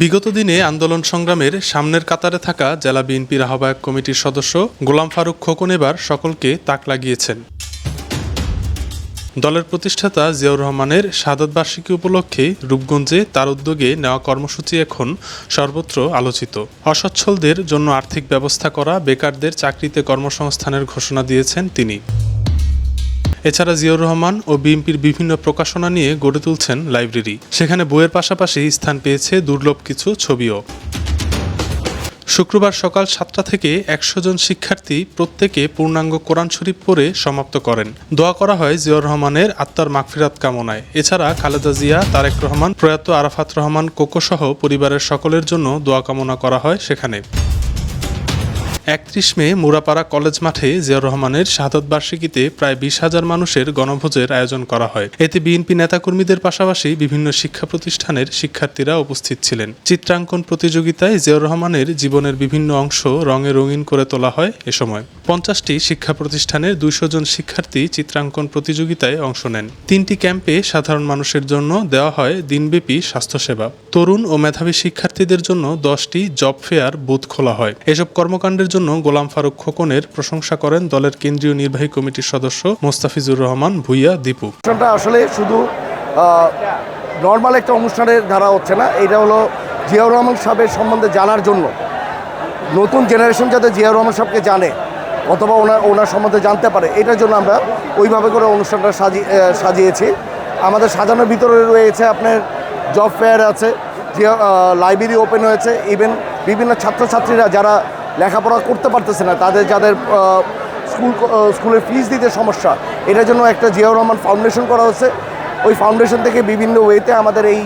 বিগত দিনে আন্দোলন সংগ্রামের সামনের কাতারে থাকা জেলা বিএনপির আহ্বায়ক কমিটির সদস্য গোলাম ফারুক খোকন এবার সকলকে তাক লাগিয়েছেন। দলের প্রতিষ্ঠাতা জিয়াউর রহমানের শাহাদত বার্ষিকী উপলক্ষে রূপগঞ্জে তার উদ্যোগে নেওয়া কর্মসূচি এখন সর্বত্র আলোচিত। অসচ্ছলদের জন্য আর্থিক ব্যবস্থা করা, বেকারদের চাকরিতে কর্মসংস্থানের ঘোষণা দিয়েছেন তিনি। এছাড়া জিয়াউর রহমান ও বিএনপির বিভিন্ন প্রকাশনা নিয়ে গড়ে তুলছেন লাইব্রেরি। সেখানে বইয়ের পাশাপাশি স্থান পেয়েছে দুর্লভ কিছু ছবিও। শুক্রবার সকাল সাতটা থেকে একশো জন শিক্ষার্থী প্রত্যেকে পূর্ণাঙ্গ কোরআন শরীফ পড়ে সমাপ্ত করেন। দোয়া করা হয় জিয়াউর রহমানের আত্মার মাগফিরাত কামনায়। এছাড়া খালেদা জিয়া, তারেক রহমান, প্রয়াত আরাফাত রহমান, কোকোসহ পরিবারের সকলের জন্য দোয়া কামনা করা হয় সেখানে। একত্রিশ মে মুরাপাড়া কলেজ মাঠে জিয়াউর রহমানের শাহাদত বার্ষিকীতে প্রায় বিশ হাজার মানুষের গণভোজের আয়োজন করা হয়। এতে বিএনপি নেতাকর্মীদের পাশাপাশি বিভিন্ন শিক্ষা প্রতিষ্ঠানের শিক্ষার্থীরা উপস্থিত ছিলেন। চিত্রাঙ্কন প্রতিযোগিতায় জিয়াউর রহমানের জীবনের বিভিন্ন অংশ রঙে রঙিন করে তোলা হয় এ সময়। পঞ্চাশটি শিক্ষা প্রতিষ্ঠানের দুইশো জন শিক্ষার্থী চিত্রাঙ্কন প্রতিযোগিতায় অংশ নেন। তিনটি ক্যাম্পে সাধারণ মানুষের জন্য দেওয়া হয় দিনব্যাপী স্বাস্থ্যসেবা। তরুণ ও মেধাবী শিক্ষার্থীদের জন্য দশটি জব ফেয়ার বুথ খোলা হয়। এসব কর্মকাণ্ডের জন্য গোলাম ফারুক খোকনের প্রশংসা করেন দলের কেন্দ্রীয় নির্বাহী কমিটির সদস্য মোস্তাফিজুর রহমান, ভুইয়া, দীপু। আসলে শুধু নর্মাল একটা অনুষ্ঠানের ধারা হচ্ছে না, এটা হলো জিয়াউর রহমান সাহেবের সম্বন্ধে জানার জন্য। নতুন জেনারেশন যাতে জিয়াউর রহমান সাহেবকে জানে অথবা ওনার ওনার সম্বন্ধে জানতে পারে। এটার জন্য আমরা ওইভাবে করে অনুষ্ঠানটা সাজি সাজিয়েছি। আমাদের সাজানোর ভিতরে রয়েছে আপনার জব ফেয়ার আছে, যে লাইব্রেরি ওপেন হয়েছে। ইভেন বিভিন্ন ছাত্রছাত্রীরা যারা লেখাপড়া করতে পারতেছে না, তাদের, যাদের স্কুল স্কুলের ফিস দিতে সমস্যা, এটার জন্য একটা জিয়াউর রহমান ফাউন্ডেশন করা হচ্ছে। ওই ফাউন্ডেশন থেকে বিভিন্ন ওয়েতে আমাদের এই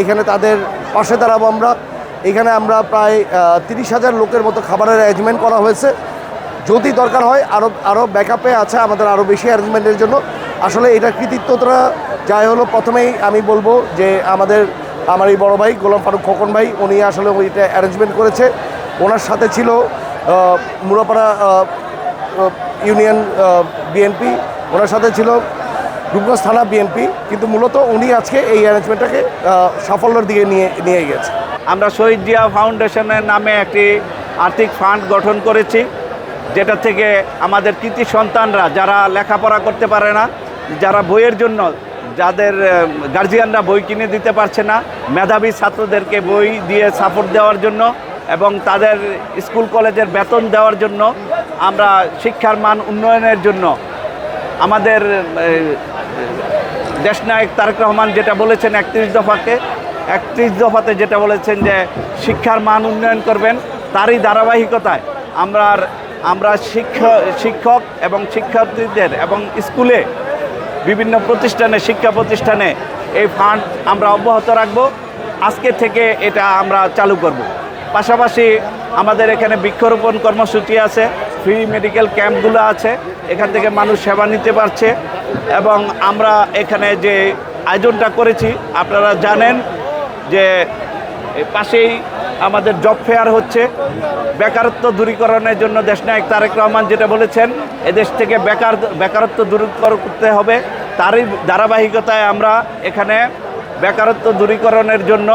এখানে তাদের পাশে দাঁড়াবো আমরা। এখানে আমরা প্রায় তিরিশ হাজার লোকের মতো খাবারের অ্যারেঞ্জমেন্ট করা হয়েছে। যদি দরকার হয় আরও আরও ব্যাকআপে আছে আমাদের আরও বেশি অ্যারেঞ্জমেন্টের জন্য। আসলে এটা কৃতিত্বটা যাই হলো প্রথমেই আমি বলব যে আমাদের, আমার এই বড় ভাই, গোলাম ফারুক খোকন ভাই, উনি আসলে ওইটা অ্যারেঞ্জমেন্ট করেছে। ওনার সাথে ছিল মুরাপাড়া ইউনিয়ন বিএনপি ওনার সাথে ছিল রূপগঞ্জ থানা বিএনপি কিন্তু মূলত উনি আজকে এই অ্যারেঞ্জমেন্টটাকে সাফল্যের দিকে নিয়ে নিয়ে গেছে। আমরা শহীদ জিয়া ফাউন্ডেশনের নামে একটি আর্থিক ফান্ড গঠন করেছি। যেটা থেকে আমাদের কৃতি সন্তানরা যারা লেখাপড়া করতে পারে না, যারা বইয়ের জন্য যাদের গার্জিয়ানরা বই কিনে দিতে পারছে না, মেধাবী ছাত্রদেরকে বই দিয়ে সাপোর্ট দেওয়ার জন্য এবং তাদের স্কুল কলেজের বেতন দেওয়ার জন্য আমরা শিক্ষার মান উন্নয়নের জন্য আমাদের দেশনায়ক তারেক রহমান যেটা বলেছেন একত্রিশ দফাকে, একত্রিশ দফাতে যেটা বলেছেন যে শিক্ষার মান উন্নয়ন করবেন, তারই ধারাবাহিকতায় আমরা আমরা শিক্ষক শিক্ষক এবং শিক্ষার্থীদের এবং স্কুলে বিভিন্ন প্রতিষ্ঠানে, শিক্ষা প্রতিষ্ঠানে এই ফান্ড আমরা অব্যাহত রাখব। আজকে থেকে এটা আমরা চালু করব। পাশাপাশি আমাদের এখানে বৃক্ষরোপণ কর্মসূচি আছে ফ্রি মেডিকেল ক্যাম্পগুলো আছে, এখান থেকে মানুষ সেবা নিতে পারছে এবং আমরা এখানে যে আয়োজনটা করেছি, আপনারা জানেন যে এই পাশেই আমাদের জব ফেয়ার হচ্ছে। বেকারত্ব দূরীকরণের জন্য দেশনায়ক তারেক রহমান যেটা বলেছেন, এদেশ থেকে বেকার, বেকারত্ব দূর করতে হবে। তারই ধারাবাহিকতায় আমরা এখানে বেকারত্ব দূরীকরণের জন্য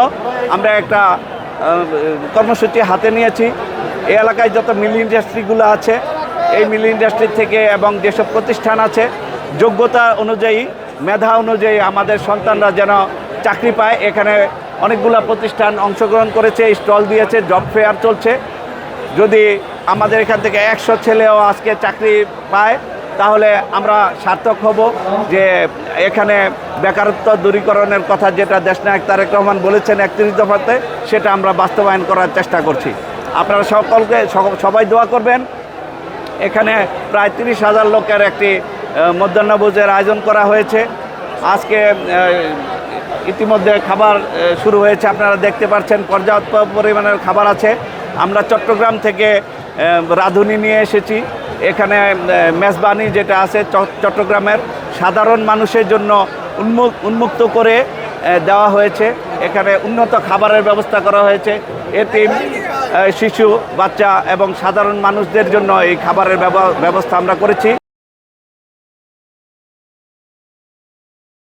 আমরা একটা কর্মসূচি হাতে নিয়েছি। এই এলাকায় যত মিল ইন্ডাস্ট্রিগুলো আছে, এই মিল ইন্ডাস্ট্রি থেকে এবং যেসব প্রতিষ্ঠান আছে, যোগ্যতা অনুযায়ী, মেধা অনুযায়ী আমাদের সন্তানরা যেন চাকরি পায়। এখানে অনেকগুলো প্রতিষ্ঠান অংশগ্রহণ করেছে, স্টল দিয়েছে জব ফেয়ার চলছে। যদি আমাদের এখান থেকে একশো ছেলেও আজকে চাকরি পায়, তাহলে আমরা সার্থক হব যে এখানে বেকারত্ব দূরীকরণের কথা যেটা দেশনায়ক তারেক রহমান বলেছেন একত্রিশ দফাতে, সেটা আমরা বাস্তবায়ন করার চেষ্টা করছি। আপনারা সকলকে সবাই দোয়া করবেন। এখানে প্রায় তিরিশ হাজার লোকের একটি মধ্যাহ্নভোজের আয়োজন করা হয়েছে। আজকে ইতিমধ্যে খাবার শুরু হয়েছে। আপনারা দেখতে পাচ্ছেন পর্যাপ্ত পরিমাণের খাবার আছে। আমরা চট্টগ্রাম থেকে রাঁধুনি নিয়ে এসেছি। এখানে মেজবানি যেটা আছে চট্টগ্রামের সাধারণ মানুষের জন্য উন্মুক উন্মুক্ত করে দেওয়া হয়েছে। এখানে উন্নত খাবারের ব্যবস্থা করা হয়েছে। আহ, শিশু বাচ্চা এবং সাধারণ মানুষদের জন্য এই খাবারের ব্যব- ব্যবস্থা আমরা করেছি।